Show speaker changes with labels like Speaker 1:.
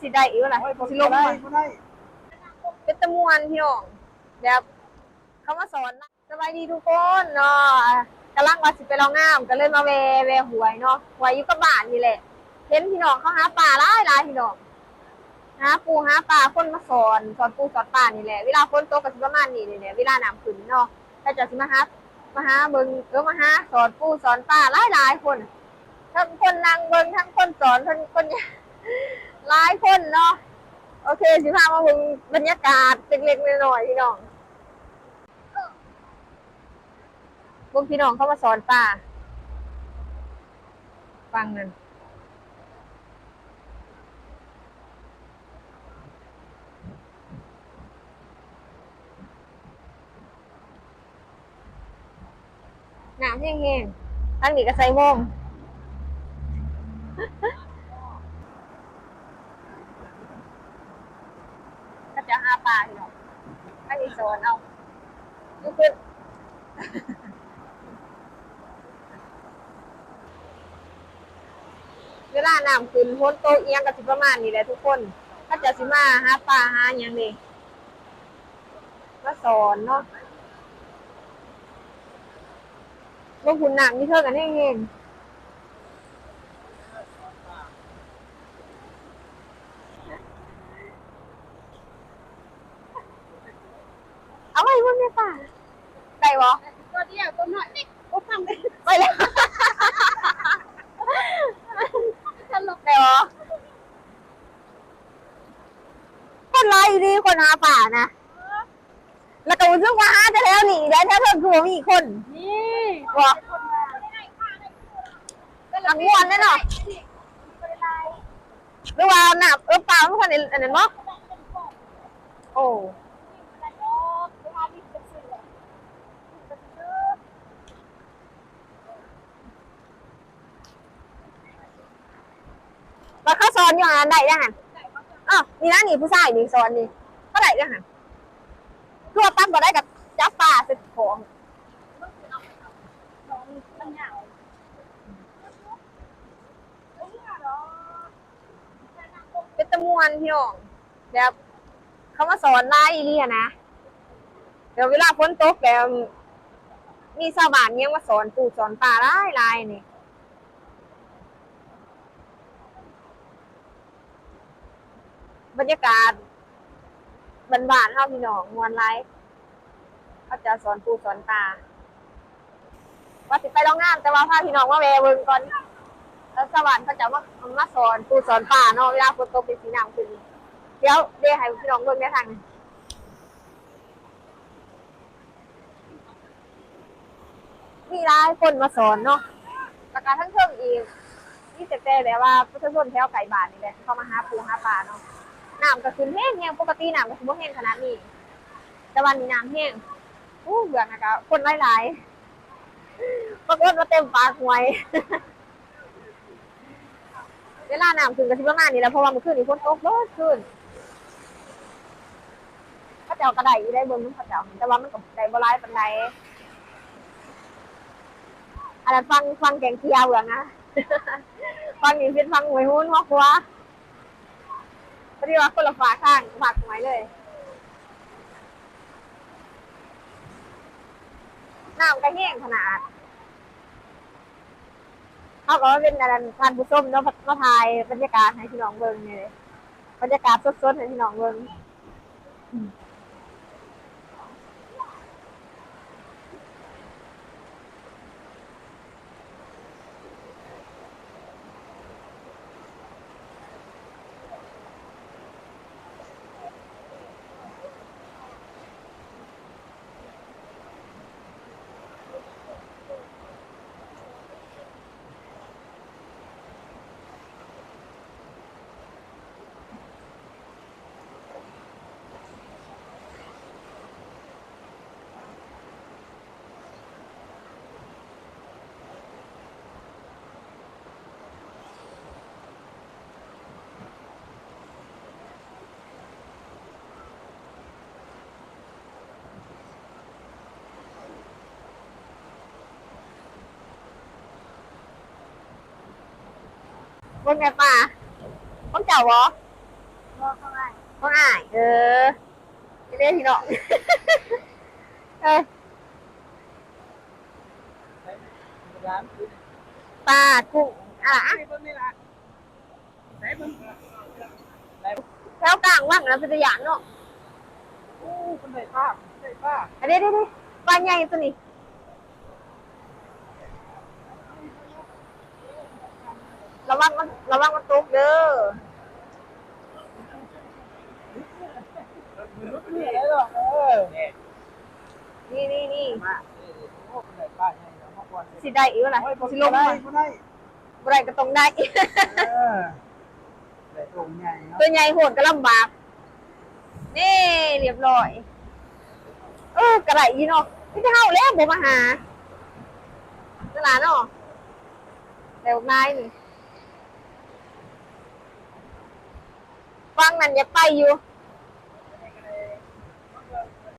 Speaker 1: สิได้อีกล่ะ
Speaker 2: โอ้ยบ่
Speaker 1: สิลง
Speaker 2: ได้
Speaker 1: มาเป็นตะมวนพี่น้องแบบเขามาสอนสบายดีทุกคนเนาะกำลังว่าสิไปลองงามก็เลยมาแวแวหวยเนาะหวยอยู่กับบ้านนี่แหละเห็นพี่น้องเขาหาปลาหลายหลายพี่น้องหาปูหาปลาคนมาสอนสอนปูสอนปลานี่แหละเวลาฝนโตกก็สิประมาณนี้นี่แหละเวลาน้ำขึ้นเนาะถ้าจะสิมาหามาหาเบิงเออมาหาสอนปูสอนปลาหลายหลายคนทั้งคนนั่งเบิงทั้งคนสอนทั้งคน หลายคนเนาะโอเคสิพามาเบิ่งบรรยากาศเล็กๆน้อยๆพี่น้องพวกพี่น้องเข้ามาสอนป่าฟังนั่นหนาวแห้งๆทั้งนี้ก็ใส่โมง ก็จะหาปลาอยู่เนาะ ให้มีโซนเอาดูขึ้นเวลาน้ำขึ้นพ้นโตะเอียงกับสิประมาณนี้แหละทุกคน ถ้าจะสิมาหาปลาหาอย่างนี้มาสอนเนาะลงหุ่นหนังนี่เท่ากันเองเองเอาไว้บนแม่ป่าได้บ่
Speaker 3: ตัวเดียวตัวหน่อยนี่โอ้ฟังเลย
Speaker 1: ไปแล้ว
Speaker 3: ตลก
Speaker 1: ได้บ่คนร้ายอยู่ดีคนหาป่านะแล้วก็รู้สึกว่าหาจะแล้วหนีได้ถ้าเพิ่มคือบ่มีอีกคน
Speaker 3: นี่
Speaker 1: บ่หลังมวนแน่เนาะหรือว่าหนับเออป่าไม่คนอันนั้นบ่โอ้แล้วเขาสอนอ ยู่อันใดได้หันอ้าวนี่นะนี่ผู้ชายนี่สอนนี่เท่าไหร่ได้หันคือว่าตั้งบ่ได้กับจับปลาเป็นของเป็นตะมวนพี่น้องแบบเขามาสอนไล่เลียนะเดี๋ยวเวลาฝนตกแล้วมีชาวบ้านยังมาสอนปูสอนปลาไล่ไล่นี่ บรรยากาศบ้านๆเฮาพี่น้องมวนไล่เขาจะสอนปูสอนปลาว่าสิไปลองงานแต่ว่าพาพี่น้องมาแวะเบิ่งก่อน แล้วสวรรค์เขาจะมามาสอนปูสอนป่าเนาะเวลาฝนตกเป็นสีน้ำขึ้นเดี๋ยวเดี๋ยวให้พี่น้องเบิ่งได้ทางนี้มีหลายคนมาสอนเนาะแล้วก็ทั้งเทิงอีกนี่แต่แต่แบบว่าพุทธชนแถวไก่บานนี่แหละเขามาหาปูหาปลาเนาะ น้ำก็ขึ้นแห้งแห้งปกติน้ำก็คือบ่แห้งขนาดนี้ แต่วันนี้น้ำแห้งอู้เบื่อนะคะคนหลายๆปรากฏว่าเต็มปากหวยเวลาน้ำขึ้นก็สิประมาณนี้แหล้วเพราะว่ามื่อคืนนี้ฝนตกเบิดคืนเขาเจ้าก็ได้อยู่ได้เบิ่งน้ำเขาเจ้าแต่ว่ามันก็ได้บ่หลายปานใดอันนั้นฟังฟังแกงเคียวเหรอนะฟังนี่เป็นฟังหวยหุ้นฮอกหัว พอดีว่าคนละฝาข้างฝากหวยเลยน้ำก็แห้งขนาดเขาก็เป็นอะไรทานผู้ชมเนาะมาถ่ายบรรยากาศให้พี่น้องเบิ่งนี่เลยบรรยากาศสดๆให้พี่น้องเบิ่ง บิ่งไงป่าของเจ้าเหรอ
Speaker 3: บอกเขาไว้
Speaker 1: ของอ้ายเออนี่เด้พี่น้องเอ้ย
Speaker 2: ร้านคือ
Speaker 1: ปลากุ้งอะ
Speaker 2: ไอ้คนนี้ละไหนมึงไหน
Speaker 1: แล้วกลางว่างแล้วเป็นตัวอย่างเนาะ
Speaker 2: โอ้คนไหนภาพไหนภาพ
Speaker 1: อันนี้นี่ปลาใหญ่ตัวนี้ระวังมัน ระวังมันตกเด้อ
Speaker 2: นี่อะไรหรอเออเนี่ย
Speaker 1: นี่นี่นี่
Speaker 2: มาโอ้คนไหนภาพเนี่ยเมื่อก่อน
Speaker 1: สิได้อีกวะล่ะ
Speaker 2: โอ้ยคน
Speaker 1: สิ
Speaker 2: ไหน
Speaker 1: ลงมา
Speaker 2: คนไหน
Speaker 1: บ่ได้ก็ต้องได้
Speaker 2: เออแต่ตรงใหญ่เนาะ
Speaker 1: ตัวใหญ่โหดก็ลำบาก นี่เรียบร้อย เออกระไรอีเนาะไม่ได้เฮาแล้วบ่มาหาตลาดเนาะแต่บอกนายนี่ ฟังนั่นอย่าไปอยู่